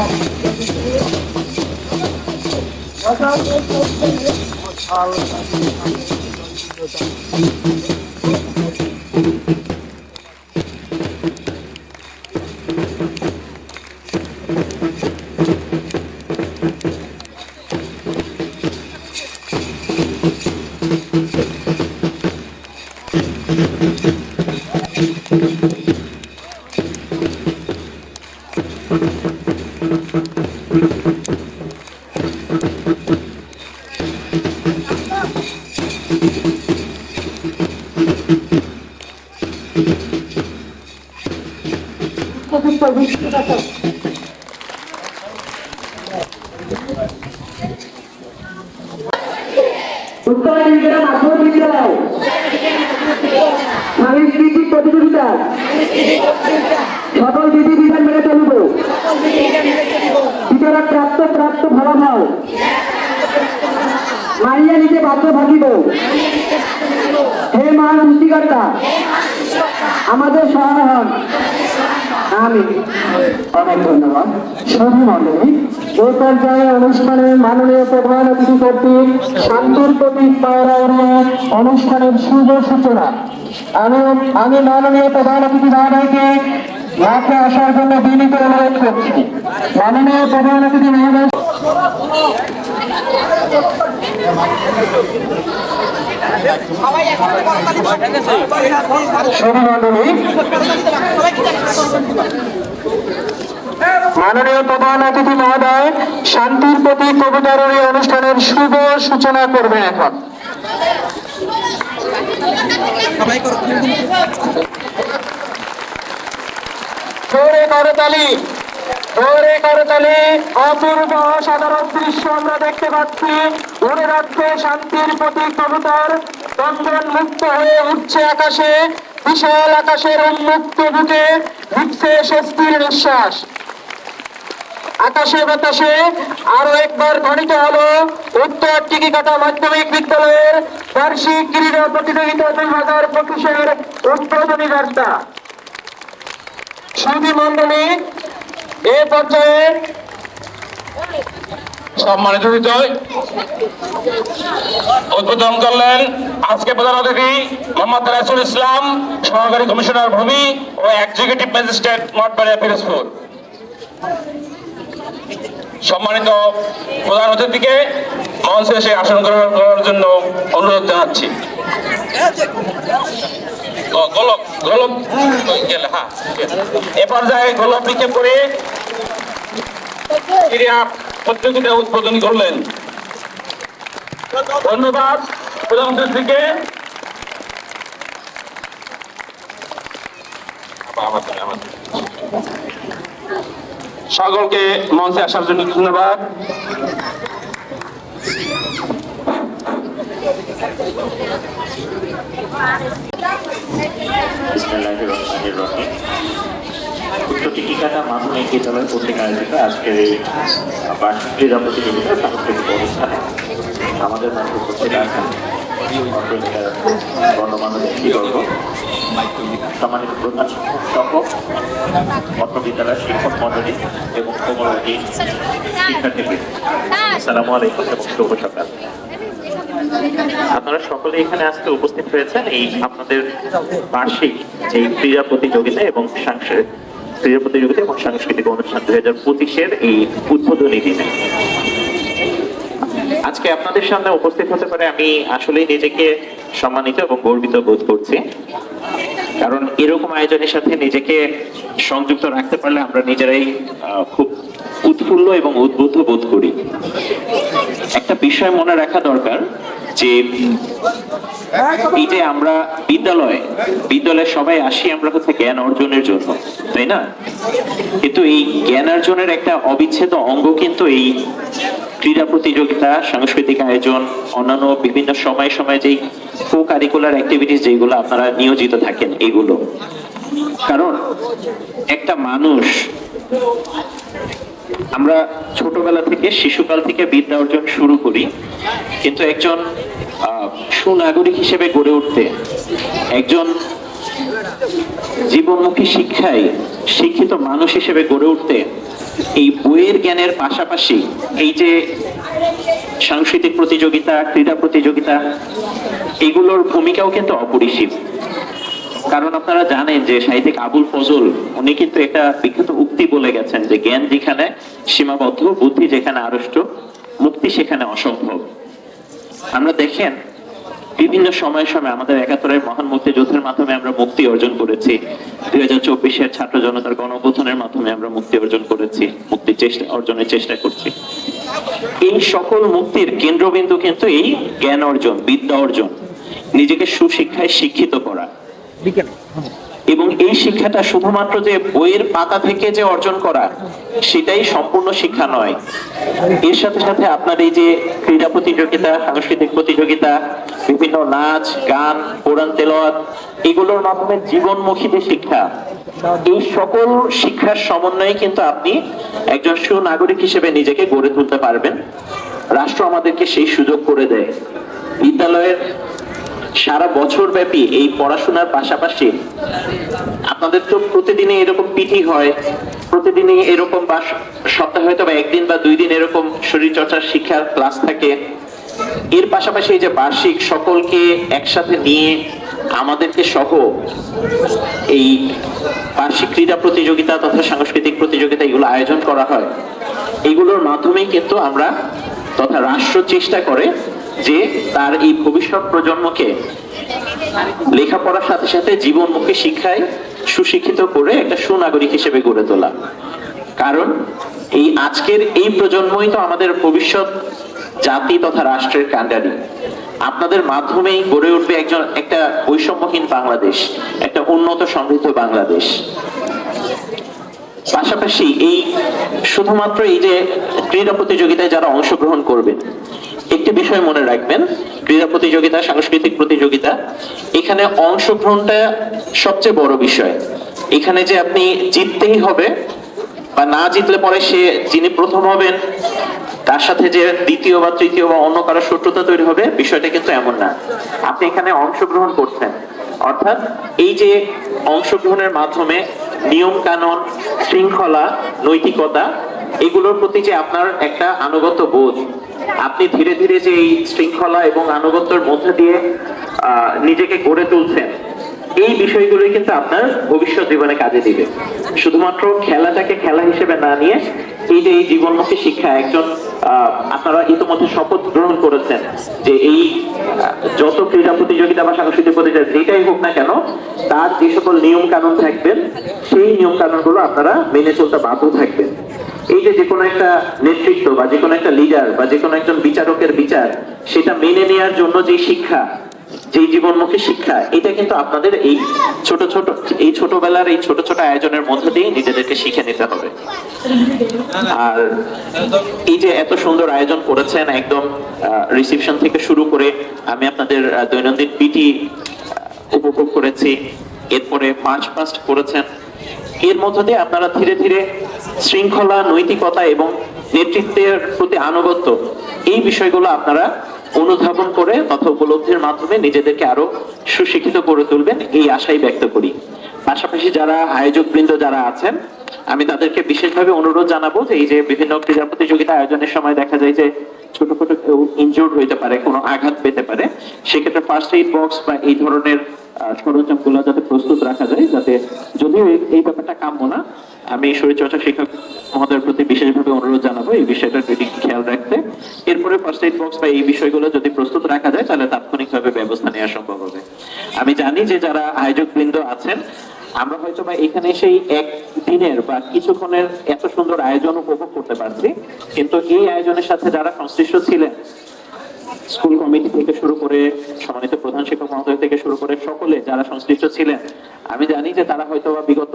Oh, উত্তর ইন্দিরা মাধ্যমিক বিদ্যালয়। সাংস্কৃতিক প্রতিযোগিতা। সকল বিধি বিধান মেনে চলব। বিতরক প্রাপ্ত প্রাপ্ত ফলাফল। মানিয়ে নিতে বাধ্য থাকিব। হে মহান সৃষ্টিকর্তা, আমাদের সহায় হন। আমি অনেক ধন্যবাদ। শুধু মন্ডলী এই পর্যায়ে অনুষ্ঠানে মাননীয় প্রধান অতিথি কর্তৃক শান্তির প্রতীক পায়রায় অনুষ্ঠানের শুভ সূচনা। আমি আমি মাননীয় প্রধান অতিথি মহোদয়কে মাঠে আসার জন্য বিনীত অনুরোধ করছি। মাননীয় প্রধান অতিথি মহোদয় মাননীয় প্রধান অতিথি মহোদয় শান্তির প্রতি কবিতার এই অনুষ্ঠানের শুভ সূচনা করবেন এখন। করতালি জোরে করতালি অপূর্ব সাধারণ দৃশ্য আমরা দেখতে পাচ্ছি। মনে রাখছে শান্তির প্রতি কবুতর চন্দন মুক্ত হয়ে উঠছে আকাশে, বিশাল আকাশের উন্মুক্ত বুকে উঠছে স্বস্তির নিঃশ্বাস। আকাশে বাতাসে আরও একবার ধ্বনিত হলো। উত্তর টিকিকাটা মাধ্যমিক বিদ্যালয়ের বার্ষিক ক্রীড়া প্রতিযোগিতা দুই হাজার পঁচিশের উদ্বোধনী বার্তা। সুধী মন্ডলী এ পর্যায়ে সম্মানিত উদ্বোধন করলেন আজকে প্রধান অতিথি মোহাম্মদ রাসুল ইসলাম, সহকারী কমিশনার ভূমি ও এক্সিকিউটিভ ম্যাজিস্ট্রেট মঠবাড়িয়া পিরোজপুর। সম্মানিত প্রধান অতিথিকে মঞ্চে আসন গ্রহণ করার জন্য অনুরোধ জানাচ্ছি। হ্যাঁ এ পর্যায়ে নিক্ষেপ করে। প্রতিযোগিতা উদ্বোধন করলেন। ধন্যবাদ প্রধানমন্ত্রীকে সকলকে মঞ্চে আসার জন্য ধন্যবাদ। বিসমিল্লাহির রহমানির রহিম উত্তর টিকিকাটা মাধ্যমিক বিদ্যালয় কর্তৃক আয়োজিত আজকের এই বার্ষিক ক্রীড়া অনুষ্ঠানে আমাদের মাঝে উপস্থিত আছেন ব্যক্তিবর্গ সম্মানিত প্রধান শিক্ষক অত্র বিদ্যালয়ের শিক্ষক মন্ডলী এবং কোমলতী শিক্ষার্থীবৃন্দ। আসসালামু আলাইকুম এবং আপনারা সকলে এখানে আজকে উপস্থিত হয়েছেন এই আপনাদের বার্ষিক যে ক্রীড়া প্রতিযোগিতা এবং ক্রীড়া প্রতিযোগিতা এবং সাংস্কৃতিক অনুষ্ঠান দুই হাজার পঁচিশের এই উদ্বোধনী দিনে। আজকে আপনাদের সামনে উপস্থিত হতে পারে আমি আসলেই নিজেকে সম্মানিত এবং গর্বিত বোধ করছি। কারণ এরকম আয়োজনের সাথে নিজেকে সংযুক্ত রাখতে পারলে আমরা নিজেরাই খুব উৎফুল্ল এবং উদ্বুদ্ধ বোধ করি। একটা বিষয় মনে রাখা দরকার যে এই আমরা বিদ্যালয়ে বিদ্যালয়ে সবাই আসি আমরা হচ্ছে জ্ঞান অর্জনের জন্য, তাই না? কিন্তু এই জ্ঞান অর্জনের একটা অবিচ্ছেদ্য অঙ্গ কিন্তু এই ক্রীড়া প্রতিযোগিতা, সাংস্কৃতিক আয়োজন, অন্যান্য বিভিন্ন সময় সময় যেই কো কারিকুলার অ্যাক্টিভিটিস যেগুলো আপনারা নিয়োজিত থাকেন, এগুলো। কারণ একটা মানুষ আমরা ছোটবেলা থেকে, শিশুকাল থেকে বিদ্যা অর্জন শুরু করি। কিন্তু একজন সুনাগরিক হিসেবে গড়ে উঠতে, একজন জীবনমুখী শিক্ষায় শিক্ষিত মানুষ হিসেবে গড়ে উঠতে, এই বইয়ের জ্ঞানের পাশাপাশি এই যে সাংস্কৃতিক প্রতিযোগিতা, ক্রীড়া প্রতিযোগিতা, এগুলোর ভূমিকাও কিন্তু অপরিসীম। কারণ আপনারা জানেন যে সাহিত্যিক আবুল ফজল, উনি কিন্তু একটা বিখ্যাত উক্তি বলে গেছেন যে জ্ঞান যেখানে সীমাবদ্ধ, বুদ্ধি যেখানে আড়ষ্ট, মুক্তি সেখানে অসম্ভব। আমরা দেখেন, বিভিন্ন সময় সময় আমাদের একাত্তরের মহান মুক্তিযুদ্ধের মাধ্যমে আমরা মুক্তি অর্জন করেছি। দুই হাজার চব্বিশের ছাত্র জনতার গণঅভ্যুত্থানের মাধ্যমে আমরা মুক্তি অর্জন করেছি, মুক্তি চেষ্টা, অর্জনের চেষ্টা করছি। এই সকল মুক্তির কেন্দ্রবিন্দু কিন্তু এই জ্ঞান অর্জন, বিদ্যা অর্জন, নিজেকে সুশিক্ষায় শিক্ষিত করা। এবং এই শিক্ষাটা শুধুমাত্র যে বইয়ের পাতা থেকে যে অর্জন করা, সেটাই সম্পূর্ণ শিক্ষা নয়। এর সাথে সাথে আপনার এই যে ক্রীড়া প্রতিযোগিতা, সাংস্কৃতিক প্রতিযোগিতা, বিভিন্ন নাচ, গান, কোরআন তেলাওয়াত, এগুলোর মাধ্যমে জীবনমুখী যে শিক্ষা, এই সকল শিক্ষার সমন্বয়ে কিন্তু আপনি একজন সুনাগরিক হিসেবে নিজেকে গড়ে তুলতে পারবেন। রাষ্ট্র আমাদেরকে সেই সুযোগ করে দেয়। বিদ্যালয়ের সারা বছর ব্যাপী এই পড়াশোনার পাশাপাশি আপনাদের তো প্রতিদিনে এরকম পিটি হয়, প্রতিদিনই এরকম বা সপ্তাহে হয়তো বা একদিন বা দুই দিন এরকম শরীর চর্চার শিক্ষার ক্লাস থাকে। এর পাশাপাশি এই যে বার্ষিক সকলকে একসাথে নিয়ে আমাদেরকে সহ এই বার্ষিক ক্রীড়া প্রতিযোগিতা তথা সাংস্কৃতিক প্রতিযোগিতা এগুলো আয়োজন করা হয়। এগুলোর মাধ্যমেই কিন্তু আমরা তথা রাষ্ট্র চেষ্টা করে যে তার এই ভবিষ্যৎ প্রজন্মকে লেখাপড়ার সাথে সাথে জীবনমুখী শিক্ষায় সুশিক্ষিত করে একটা সুনাগরিক হিসেবে গড়ে তোলা। কারণ এই আজকের এই প্রজন্মই তো আমাদের ভবিষ্যৎ জাতি তথা রাষ্ট্রের কাণ্ডারি আপনাদের মাধ্যমেই গড়ে উঠবে একজন একটা বৈষম্যহীন বাংলাদেশ, একটা উন্নত সমৃদ্ধ বাংলাদেশ। পাশাপাশি এই শুধুমাত্র এই যে ক্রীড়া প্রতিযোগিতায় যারা অংশগ্রহণ করবেন একটি বিষয় মনে রাখবেন, ক্রীড়া প্রতিযোগিতা, সাংস্কৃতিক প্রতিযোগিতা, এখানে অংশগ্রহণটা সবচেয়ে বড় বিষয়। এখানে যে আপনি জিততেই হবে বা না জিতলে পরে সে যিনি প্রথম হবেন, তার সাথে যে দ্বিতীয় বা তৃতীয় বা অন্য কারও শত্রুতা তৈরি হবে, বিষয়টা কিন্তু এমন না। আপনি এখানে অংশগ্রহণ করছেন। অর্থাৎ এই যে অংশগ্রহণের মাধ্যমে নিয়ম কানুন শৃঙ্খলা, নৈতিকতা, এগুলোর প্রতি যে আপনার একটা আনুগত্য বোধ আপনি ধীরে ধীরে যে এই শৃঙ্খলা এবং আনুগত্যের মধ্যে দিয়ে নিজেকে গড়ে তুলছেন, এই বিষয়গুলোই কিন্তু আপনার ভবিষ্যৎ জীবনে কাজে দিবে। শুধুমাত্র খেলাটাকে খেলা হিসেবে না নিয়ে এই যে এই জীবনমুখী শিক্ষা, একজন আপনারা ইতিমধ্যে শপথ গ্রহণ করেছেন যে এই যত ক্রীড়া প্রতিযোগিতা বা সাংস্কৃতিক প্রতিযোগিতা যেটাই হোক না কেন, তার যে সকল নিয়ম কানুন থাকবেন সেই নিয়ম কানুনগুলো আপনারা মেনে চলতে বাধ্য থাকবেন। এই যে কোনো একটা নেতৃত্ব বা যে কোনো একটা লিডার বা যে কোনো একজন বিচারকের বিচার, সেটা মেনে নেওয়ার জন্য যে শিক্ষা, যে জীবনমুখী শিক্ষা, এটা কিন্তু আপনাদের এই ছোট ছোট, এই ছোটবেলার এই ছোট ছোট আয়োজনের মধ্য দিয়ে নিজেদেরকে শিখে নিতে হবে। আর এই যে এত সুন্দর আয়োজন করেছেন একদম রিসিপশন থেকে শুরু করে আমি আপনাদের দৈনন্দিন পিটি উপভোগ করেছি। এরপরে মার্চ পাস্ট করেছেন। এর মধ্য দিয়ে আপনারা ধীরে ধীরে শৃঙ্খলা, নৈতিকতা এবং নেতৃত্বের প্রতি আনুগত্য, এই বিষয়গুলো আপনারা অনুধাবন করে তথা উপলব্ধির মাধ্যমে নিজেদেরকে আরও সুশিক্ষিত করে তুলবেন, এই আশাই ব্যক্ত করি। পাশাপাশি যারা আয়োজক বৃন্দ যারা আছেন, আমি তাদেরকে বিশেষভাবে অনুরোধ জানাব যে এই যে বিভিন্ন ক্রীড়া প্রতিযোগিতা আয়োজনের সময় দেখা যায় যে ছোটখাটো কেউ ইনজুর্ড হইতে পারে, কোনো আঘাত পেতে পারে, সেক্ষেত্রে ফার্স্ট এইড বক্স বা এই ধরনের সরঞ্জামগুলো যাতে প্রস্তুত রাখা যায়, যাতে যদিও এই ব্যাপারটা কাম্য না আমি শরীরচর্চা শিক্ষক মহোদয়ের প্রতি বিশেষভাবে অনুরোধ জানাব এই বিষয়টা খেয়াল রাখতে। এরপরে ফার্স্ট এইড বক্স বা এই বিষয়গুলো যদি প্রস্তুত রাখা যায়, তাহলে তাৎক্ষণিকভাবে ব্যবস্থা নেওয়া সম্ভব হবে। আমি জানি যে যারা আয়োজক বৃন্দ আছেন, আমরা হয়তো বা এখানে সেই এক দিনের বা কিছুক্ষণের এত সুন্দর আয়োজন উপভোগ করতে পারছি, কিন্তু এই আয়োজনের সাথে যারা সংশ্লিষ্ট ছিলেন স্কুল কমিটি থেকে শুরু করে সম্মানিত প্রধান শিক্ষক মহোদয় থেকে শুরু করে সকলে যারা সংশ্লিষ্ট ছিলেন, আমি জানি যে তারা হয়তো বা বিগত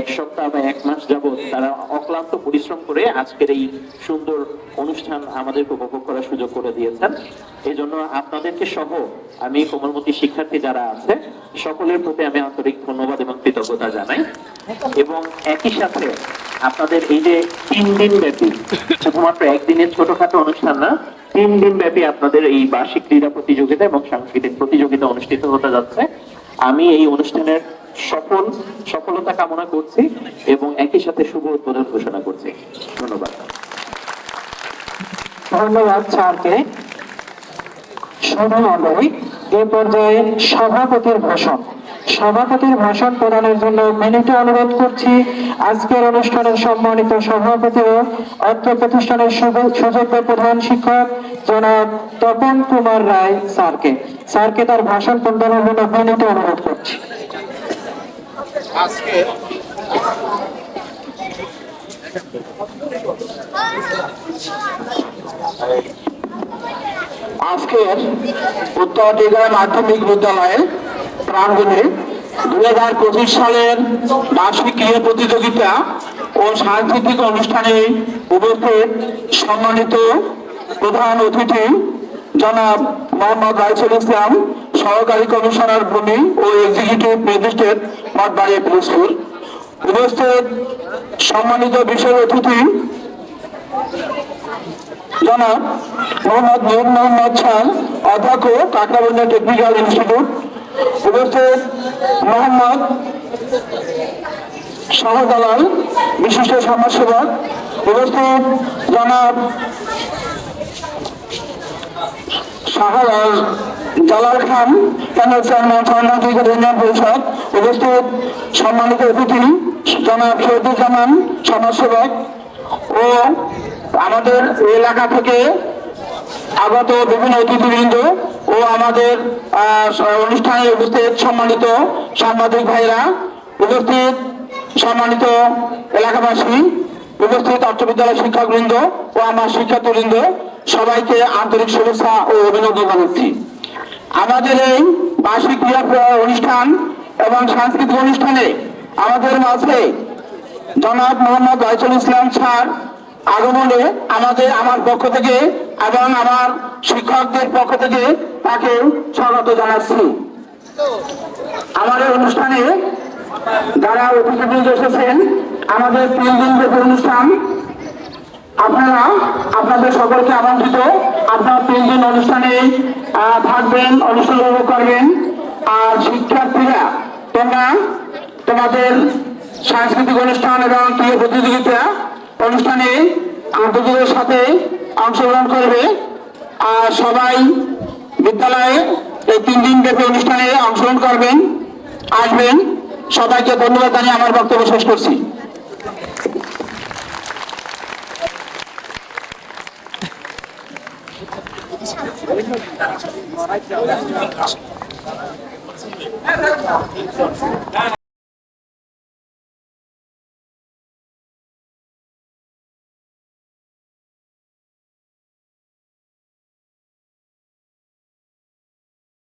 এক সপ্তাহ বা এক মাস যাবত তারা অক্লান্ত পরিশ্রম করে আজকের এই সুন্দর অনুষ্ঠান আমাদেরকে উপভোগ করার সুযোগ করে দিয়েছেন। এই জন্য আপনাদেরকে সহ আমি কোমলমতি শিক্ষার্থী যারা আছে, সকলের প্রতি আমি আন্তরিক ধন্যবাদ এবং কৃতজ্ঞতা জানাই। এবং একই সাথে আপনাদের এই যে তিন দিন ব্যাপী, শুধুমাত্র একদিনের ছোটখাটো অনুষ্ঠান না তিন দিন ব্যাপী আপনাদের এই বার্ষিক ক্রীড়া প্রতিযোগিতা এবং সাংস্কৃতিক প্রতিযোগিতা অনুষ্ঠিত হতে যাচ্ছে। আমি এই অনুষ্ঠানের সফল সফলতা কামনা করছি এবং একই সাথে শুভ উদ্বোধন ঘোষণা করছি। ধন্যবাদ। ধন্যবাদ স্যারকে। শুধু এ পর্যায়ে সভাপতির ভাষণ। সভাপতির ভাষণ প্রদানের জন্য মিনিটে অনুরোধ করছি। আজকের অনুষ্ঠানের সম্মানিত সভাপতি ও অত্র প্রতিষ্ঠানের সুযোগ্য প্রধান শিক্ষক জনাব তপন কুমার রায় স্যারকে। স্যারকে তার ভাষণ প্রদানের জন্য মিনিটে অনুরোধ করছি। আজকের উত্তর মাধ্যমিক বিদ্যালয়ের প্রাঙ্গণে দুই হাজার পঁচিশ সালের বার্ষিক ক্রীড়া প্রতিযোগিতা ও সাংস্কৃতিক অনুষ্ঠানে উপস্থিত সম্মানিত প্রধান অতিথি জনাব মোহাম্মদ রাইসুল ইসলাম, সহকারী কমিশনার ভূমি ও এক্সিকিউটিভ ম্যাজিস্ট্রেট মঠবাড়ি পুলিশপুর উপস্থিত সম্মানিত বিষয় অতিথি জনাব মোহাম্মদ নূর মোহাম্মদ খান অধ্যক্ষ কাকরাবন্যা টেকনিক্যাল ইনস্টিটিউট উপস্থিত মোহাম্মদ শাহদালাল বিশিষ্ট সমাজসেবক, উপস্থিত জনাব Shahlal Jalal Khan, panel chairman Sangrami union parishad, উপস্থিত সম্মানিত অতিথি, জনাব শহীদুজ্জামান, সমাজসেবক ও আমাদের এলাকা থেকে আগত বিভিন্ন অতিথিবৃন্দ ও আমাদের অনুষ্ঠানে উপস্থিত সম্মানিত সাংবাদিক ভাইরা উপস্থিত সম্মানিত এলাকাবাসী, উপস্থিত অর্থ বিদ্যালয় শিক্ষকবৃন্দ ও আমার শিক্ষার্থীবৃন্দ, সবাইকে আন্তরিক শুভেচ্ছা ও অভিনন্দন জানাচ্ছি। আমাদের এই বার্ষিক ক্রীড়া অনুষ্ঠান এবং সাংস্কৃতিক অনুষ্ঠানে আমাদের মাঝে জনাব মোহাম্মদ রাইসুল ইসলাম স্যার আগমনে আমাদের, আমার পক্ষ থেকে এবং আমার শিক্ষকদের পক্ষ থেকে তাকে স্বাগত জানাচ্ছি। আমাদের অনুষ্ঠানে যারা অতিথিবৃন্দ এসেছেন, আমাদের তিন দিন ব্যাপী অনুষ্ঠান। আপনারা, আপনাদের সকলকে আমন্ত্রিত। আপনার তিন দিন অনুষ্ঠানে থাকবেন অনুষ্ঠান করবেন। আর শিক্ষার্থীরা, তোমরা তোমাদের সাংস্কৃতিক অনুষ্ঠান এবং ক্রীড়া প্রতিযোগিতা অনুষ্ঠানে আন্তর্জাতিকের সাথে অংশগ্রহণ করবে। আর সবাই বিদ্যালয়ে এই তিন দিন ব্যাপী অনুষ্ঠানে অংশগ্রহণ করবেন, আসবেন। সবাইকে ধন্যবাদ জানিয়ে আমার বক্তব্য শেষ করছি।